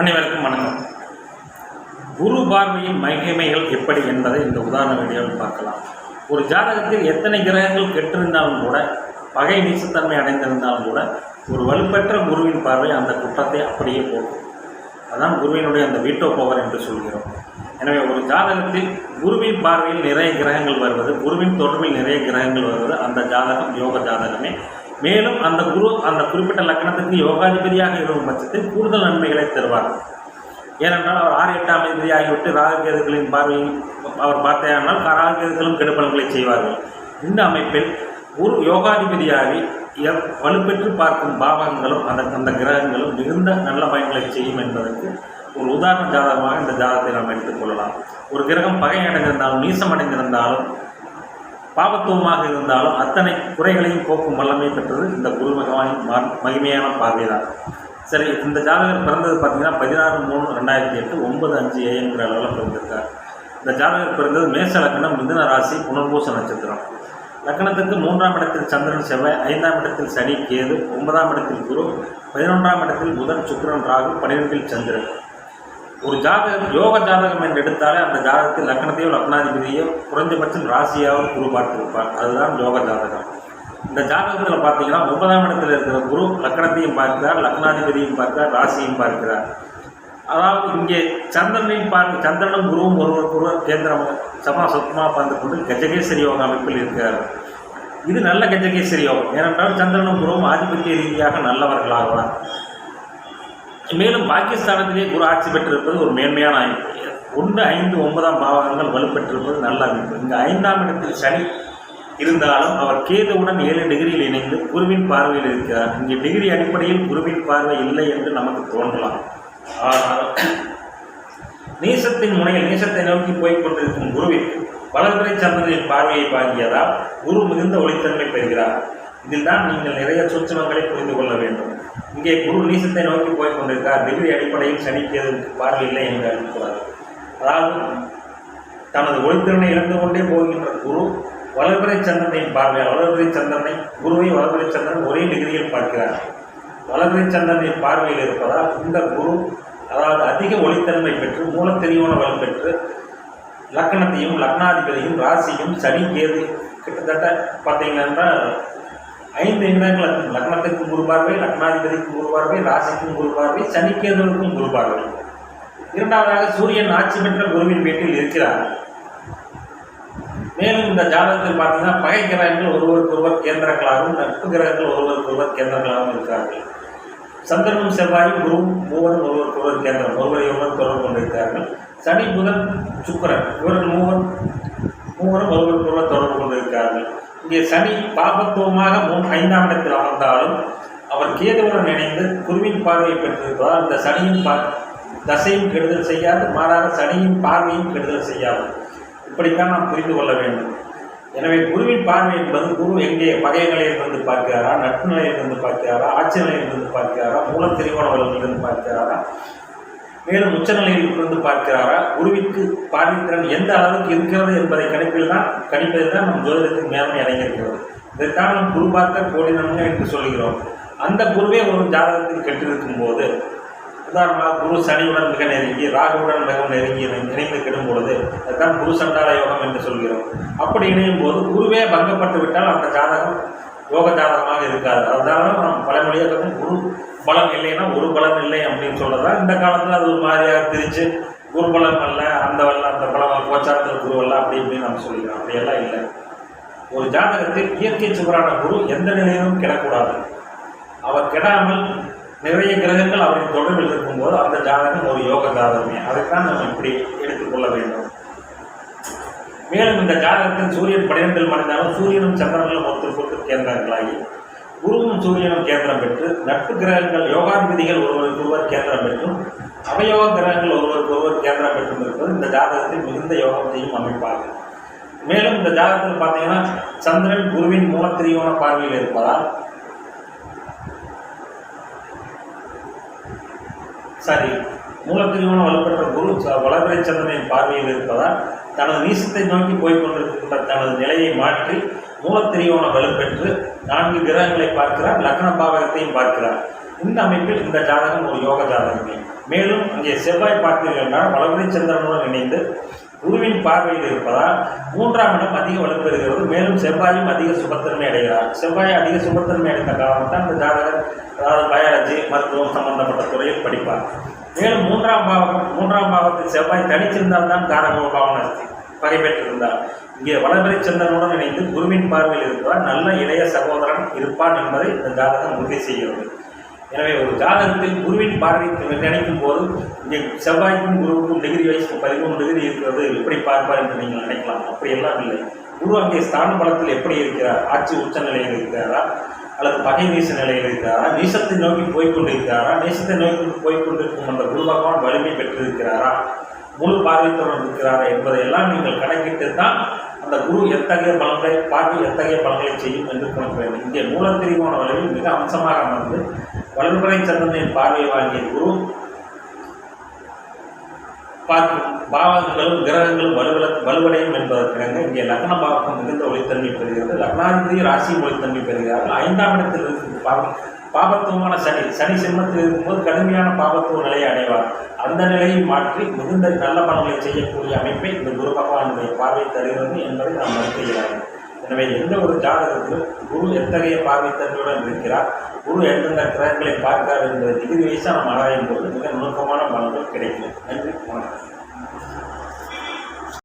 அனைவருக்கும் வணக்கம். குரு பார்வையின் மகிமைகள் எப்படி என்பதை இந்த உதாரண வீடியோவில் பார்க்கலாம். ஒரு ஜாதகத்தில் எத்தனை கிரகங்கள் கெட்டிருந்தாலும் கூட பகை நீசத்தன்மை அடைந்திருந்தாலும் கூட ஒரு வலுப்பெற்ற குருவின் பார்வை அந்த குற்றத்தை அப்படியே போகும். அதான் குருவினுடைய அந்த வீட்டோ பவர் என்று சொல்கிறோம். எனவே ஒரு ஜாதகத்தில் குருவின் பார்வையில் நிறைய கிரகங்கள் வருவது குருவின் தொடர்பில் நிறைய கிரகங்கள் வருவது அந்த ஜாதகம் யோக ஜாதகமே. மேலும் அந்த குரு அந்த குறிப்பிட்ட லக்னத்துக்கு யோகாதிபதியாக இருக்கும் பட்சத்தில் கூடுதல் நன்மைகளை தருவார். ஏனென்றால் அவர் ஆறு எட்டாம் அதிபதி ஆகிவிட்டு பார்வையில் அவர் பார்த்தேனால் ராகுகேதுகளும் கெடுபலன்களை செய்வார்கள். இந்த அமைப்பில் குரு யோகாதிபதியாகி வலுப்பெற்று பார்க்கும் பாவகங்களும் அந்த அந்த கிரகங்களும் மிகுந்த நல்ல பயன்களை செய்யும் என்பதற்கு ஒரு உதாரண ஜாதகமாக இந்த ஜாதகத்தை நாம் எடுத்துக்கொள்ளலாம் ஒரு கிரகம் பகை அடைந்திருந்தாலும் நீசம் அடைந்திருந்தாலும் பாபத்துவமாக இருந்தாலும் அத்தனை குறைகளையும் போக்கும் வல்லமை பெற்றது இந்த குரு பகவானின் மா- மகிமையான பார்வைதான். சரி இந்த ஜாதகர் பிறந்தது பார்த்தீங்கன்னா பதினாறு மூணு ரெண்டாயிரத்தி எட்டு ஒன்பது அஞ்சு ஏஎங்கிற அளவில் பிறந்திருக்கார். இந்த ஜாதகர் பிறந்தது மேச லக்னம் மிதுன ராசி புனர்பூச நட்சத்திரம். லக்னத்துக்கு மூன்றாம் இடத்தில் சந்திரன் செவ்வாய் ஐந்தாம் இடத்தில் சனி கேது ஒன்பதாம் இடத்தில் குரு பதினொன்றாம் இடத்தில் புதன் சுக்கிரன் ராகு பன்னிரெண்டில் சந்திரன். ஒரு ஜாதகம் யோக ஜாதகம் என்று எடுத்தாலே அந்த ஜாதகத்தில் லக்னத்தையோ லக்னாதிபதியோ குறைந்தபட்சம் ராசியாவது குரு பார்த்திருப்பார். அதுதான் யோக ஜாதகம். இந்த ஜாதகத்தில் பார்த்தீங்கன்னா ஒன்பதாம் இடத்தில் இருக்கிற குரு லக்னத்தையும் பார்க்கிறார் லக்னாதிபதியும் பார்க்கிறார் ராசியும் பார்க்கிறார். அதாவது இங்கே சந்திரனையும் பார்த்து சந்திரனும் குருவும் ஒருவருக்கு ஒருவர் கேந்திரம் சமா சுத்தமாக பார்த்து கொண்டு கஜகேசரி யோக அமைப்பில் இருக்கிறார். இது நல்ல கஜகேசரி யோகம். ஏனென்றால் சந்திரனும் குருவும் ஆதிபத்திய ரீதியாக நல்லவர்களாகலாம். மேலும் பாகிஸ்தானத்திலே குரு ஆட்சி பெற்றிருப்பது ஒரு மேன்மையான அமைப்பு ஒன்று ஐந்து ஒன்பதாம் பாவகங்கள் வலுப்பெற்றிருப்பது நல்ல அமைப்பு இங்கு ஐந்தாம் இடத்தில் சனி இருந்தாலும் அவர் கேதுவுடன் ஏழு டிகிரியில் இணைந்து குருவின் பார்வையில் இருக்கிறார். இங்கே டிகிரி அடிப்படையில் குருவின் பார்வை இல்லை என்று நமக்கு தோன்றலாம். ஆனால் நீசத்தின் முனையில் நீசத்தை நோக்கி போய்க் கொண்டிருக்கும் குருவிற்கு வளர்பிறை சந்திரனின் பார்வையை வாங்கியதால் குரு மிகுந்த ஒளித்தன்மை பெறுகிறார். இதில் தான் நீங்கள் நிறைய சூட்சமங்களை புரிந்து கொள்ள வேண்டும். இங்கே குரு நீசத்தை நோக்கி போய் கொண்டிருக்கார் டிகிரி அடிப்படையில் சனிக்கேதுவுக்கு பார்வை இல்லை என்று அறிவிக்கிறார் அதாவது தனது ஒளித்திறனை இழந்து கொண்டே போகின்ற குரு வளர்பிறை சந்திரனின் பார்வையால் வளர்பிறை சந்திரனை குருவை வளர்பிறை சந்திரன் ஒரே டிகிரியில் பார்க்கிறார். வளர்பிறை சந்திரனின் பார்வையில் இருப்பதால் இந்த குரு அதாவது அதிக ஒளித்தன்மை பெற்று மூலத்தெளிவான வளம் பெற்று லக்கணத்தையும் லக்னாதிபதியும் ராசியும் சனி கேது கிட்டத்தட்ட பார்த்தீங்கன்னா ஐந்து இடங்கள் லக்னத்துக்கும் குரு பார்வை லக்னாதிபதிக்கும் குரு பார்வை ராசிக்கும் குரு பார்வை சனி குரு பார்வை. இரண்டாவதாக சூரியன் ஆட்சி பெற்ற குருவின் வீட்டில் இருக்கிறார். மேலும் இந்த ஜாதகத்தில் பார்த்தீங்கன்னா பகை கிரகங்கள் ஒருவருக்கு ஒருவர் கேந்திரங்களாகவும் நட்பு கிரகங்கள் ஒருவருக்கு ஒருவர் கேந்திரங்களாகவும் இருக்கிறார்கள். சந்திரனும் செவ்வாயும் குருவும் மூவரும் ஒருவருக்கு ஒருவர் கேந்திரம் ஒருவரை ஒருவர் தொடர்பு கொண்டிருக்கிறார்கள். சனி புதன் சுக்கரன் இவர்கள் மூவர் மூவரும் ஒருவருக்கு ஒருவர் தொடர்பு கொண்டிருக்கிறார்கள். இங்கே சனி பாபத்துவமாக முன் ஐந்தாம் இடத்தில் அமர்ந்தாலும் அவர் கேதுவுடன் இணைந்து குருவின் பார்வையை பெற்றிருப்பதால் இந்த சனியின் பா தசையும் கெடுதல் செய்யாது மாறாக சனியின் பார்வையும் கெடுதல் செய்யாது. இப்படித்தான் நாம் புரிந்து கொள்ள வேண்டும். எனவே குருவின் பார்வை என்பது குரு எங்கே பகை நிலையிலிருந்து பார்க்கிறாரா நட்பு நிலையிலிருந்து பார்க்கிறாரா ஆட்சி நிலையிலிருந்து பார்க்கிறாரா மூலத்திரிகோண வளர்களிலிருந்து பார்க்கிறாரா? மேலும் உச்ச நிலையிலிருந்து பார்க்கிறாரா? குருவிற்கு பார்வைத்திறன் எந்த அளவுக்கு இருக்கிறது என்பதை கணிப்பில் தான் கணிப்பதில் தான் நம் ஜோதிடத்தின் மேன்மை அடங்கியிருக்கிறது இதைத்தான் நாம் குரு பார்த்த கோடி நன்மை என்று சொல்கிறோம். அந்த குருவே ஒரு ஜாதகத்தில் கெட்டிருக்கும் போது உதாரணமாக குரு சனியுடன் மிக நெருங்கி ராகுவுடன் மிக நெருங்கி இணைந்து கெடும் பொழுது அதுதான் குரு சண்டால யோகம் என்று சொல்கிறோம். அப்படி இணையும் போது குருவே பங்கப்பட்டு விட்டால் அந்த ஜாதகம் யோக ஜாதகமாக இருக்காது. அதனால நாம் பழமொழியாக குரு பலம் இல்லைன்னா ஒரு பலம் இல்லை அப்படின்னு சொல்லதான் இந்த காலத்தில் அது ஒரு மாதிரியாக பிரித்து குரு பலம் அல்ல அந்த வல்ல அந்த பலம் கோச்சாரத்தில் குரு அல்ல அப்படி இப்படின்னு நம்ம சொல்லிக்கிறோம். அப்படியெல்லாம் இல்லை. ஒரு ஜாதகத்தில் இயற்கை சுவரான குரு எந்த நிலையிலும் கிடக்கூடாது. அவர் கெடாமல் நிறைய கிரகங்கள் அவரின் தொடர்பில் இருக்கும்போது அந்த ஜாதகம் ஒரு யோக ஜாதகமே. அதைத்தான் நம்ம இப்படி எடுத்துக்கொள்ள வேண்டும். மேலும் இந்த ஜாதகத்தில் சூரியன் பன்னிரெண்டில் மறைந்தாலும் சூரியனும் சந்திரனும் ஒருத்தருக்கு ஒருத்தர் கேந்திரங்களாகி குருவும் சூரியனும் கேந்திரம் பெற்று நட்பு கிரகங்கள் யோகாதிபதிகள் ஒருவருக்கு ஒருவர் கேந்திரம் பெற்றும் அவயோக கிரகங்கள் ஒருவருக்கு ஒருவர் கேந்திரம் பெற்றும் இருப்பது இந்த ஜாதகத்தில் மிகுந்த யோகம் செய்யும் அமைப்பாகும். மேலும் இந்த ஜாதகத்தில் பார்த்தீங்கன்னா சந்திரன் குருவின் மூலத்திரியோன பார்வையில் இருப்பதால் சரி மூலப்பிரிவான வலுப்பெற்ற குரு ச- வளர்பிறை சந்திரனின் பார்வையில் இருப்பதால் தனது நீசத்தை நோக்கி போய்க் கொண்டிருக்கின்ற தனது நிலையை மாற்றி மூலத்திரியோன வலுப்பெற்று நான்கு கிரகங்களை பார்க்கிறார் லக்ன பாவகத்தையும் பார்க்கிறார். இந்த அமைப்பில் இந்த ஜாதகம் ஒரு யோக ஜாதகமே. மேலும் அங்கே செவ்வாய் பார்த்தீர்கள் என்றால் வளர்பிறை சந்திரனுடன் இணைந்து குருவின் பார்வையில் இருப்பதால் மூன்றாம் இடம் அதிக வலுப்பெறுகிறது மேலும் செவ்வாயும் அதிக சுபத்தன்மை அடைகிறார். செவ்வாய் அதிக சுபத்தன்மை அடைந்த காரணத்தால் இந்த ஜாதகர் அதாவது பயாலஜி மருத்துவம் சம்பந்தப்பட்ட துறையில் படிப்பார். மேலும் மூன்றாம் பாவம் மூன்றாம் பாவத்தில் செவ்வாய் தனிச்சிருந்தால் தான் காரக பாவனஸ்தி அஸ்தி பகை பெற்றிருந்தார் இங்கே வளர்பிறை சந்திரனுடன் இணைந்து குருவின் பார்வையில் இருப்பதால் நல்ல இளைய சகோதரன் இருப்பான் என்பதை இந்த ஜாதகம் உறுதி செய்கிறது. எனவே ஒரு ஜாதகத்தில் குருவின் பார்வை நினைக்கும் போது இங்கே செவ்வாய்க்கும் குருவுக்கும் டிகிரி வைஸ் பதிமூணு டிகிரி இருக்கிறது எப்படி பார்ப்பார் என்று நீங்கள் நினைக்கலாம். அப்படியெல்லாம் இல்லை. குரு அங்கே ஸ்தான பலத்தில் எப்படி இருக்கிறார்? ஆட்சி உச்ச நிலையில் இருக்கிறாரா? அல்லது பகை நீச நிலையில் இருக்கிறாரா? நீசத்தை நோக்கி போய்கொண்டிருக்கிறாரா நீசத்தை நோக்கி போய்க்கொண்டிருக்கும் அந்த குரு பகவான் வலிமை பெற்றிருக்கிறாரா? முழு பார்வைத்துடன் இருக்கிறாரா என்பதையெல்லாம் நீங்கள் கணக்கிட்டு தான் அந்த குரு எத்தகைய பலன்களை பார்வை எத்தகைய பலன்களை செய்யும் என்று கணக்கு வேண்டும். இங்கே மூலத்திரிகோண வலிமை மிக அம்சமாக அமர்ந்து வளர்பிறை சந்திரனின் பார்வை வாங்கிய குரு பார்க்கும் பாவங்களும் கிரகங்களும் வலுவல வலுவடையும் என்பதற்கிணங்க இங்கே லக்ன பாவகம் மிகுந்த ஒளித்தன்மை பெறுகிறது. லக்னாதிபதி ராசி ஒளித்தன்மை பெறுகிறார்கள். ஐந்தாம் இடத்தில் இருக்கும் பாவம் பாபத்துவமான சனி சனி சிம்மத்தில் இருக்கும்போது கடுமையான பாபத்துவ நிலையை அடைவார். அந்த நிலையை மாற்றி மிகுந்த நல்ல பணங்களை செய்யக்கூடிய அமைப்பை இந்த குரு பகவானுடைய பார்வை தருகிறது என்பதை நாம் மறுத்துகிறார்கள் எனவே எந்த ஒரு ஜாதகத்திலும் குரு எத்தகைய பார்வைத்தன்மையுடன் இருக்கிறார்? குரு எந்தெந்த கிரகங்களை பார்க்கிறார் என்பதை டிகிரி வயசாக நாம் ஆராயும் போது மிக நுணுக்கமான பலன்கள் கிடைக்கும் நன்றி வணக்கம்.